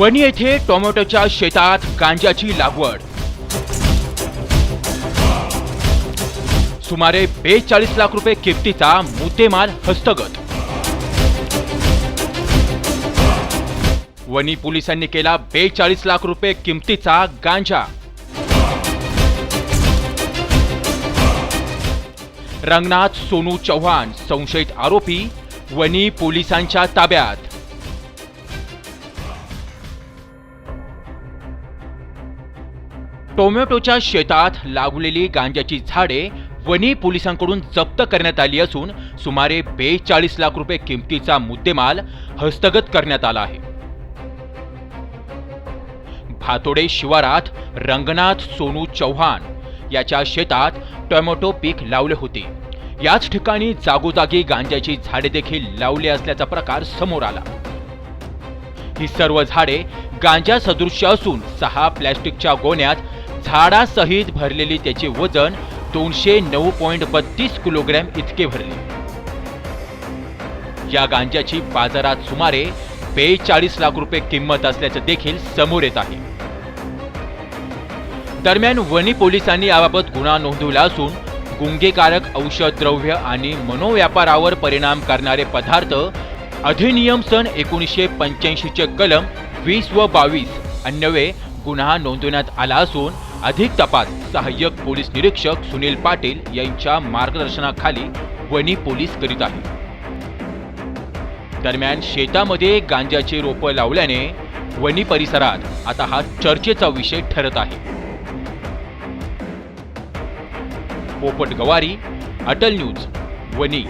वणी येथे टोमॅटोच्या शेतात गांजाची लागवड. सुमारे बेचाळीस लाख रुपये किमतीचा मुद्देमाल हस्तगत. वणी पोलिसांनी केला बेचाळीस लाख रुपये किमतीचा गांजा. रंगनाथ सोनू चव्हाण संशयित आरोपी वणी पोलिसांच्या ताब्यात. टोमॅटोच्या शेतात लागलेली गांजाची झाडे वणी पोलिसांकडून जप्त करण्यात आली असून सुमारे बेचाळीस लाख रुपये किमतीचा मुद्देमाल हस्तगत करण्यात आला आहे. भातोडे शिवारात रंगनाथ सोनू चव्हाण याच्या शेतात टोमॅटो पीक लावले होते. याच ठिकाणी जागोजागी गांजाची झाडे देखील लावली असल्याचा प्रकार समोर आला. ही सर्व झाडे गांजा सदृश्य असून सहा प्लॅस्टिकच्या गोण्यात झाडासहित भरलेली त्याचे वजन दोनशे नऊ पॉइंट बत्तीस किलोग्रॅम इतके भरले. या गांजाची बाजारात सुमारे बेचाळीस लाख रुपये किंमत असल्याचं देखील समोर येत आहे. दरम्यान वणी पोलिसांनी याबाबत गुन्हा नोंदवला असून गुंगेकारक औषध द्रव्य आणि मनोव्यापारावर परिणाम करणारे पदार्थ अधिनियम सन एकोणीसशे पंच्याऐंशीचे कलम वीस व बावीस अन्वये गुन्हा नोंदवण्यात आला असून अधिक तपास सहाय्यक पोलीस निरीक्षक सुनील पाटील यांच्या मार्गदर्शनाखाली वणी पोलीस करीत आहे दरम्यान शेतामध्ये गांजाची रोपं लावल्याने वणी परिसरात आता हा चर्चेचा विषय ठरत आहे. पोपट गवारी अटल न्यूज वणी.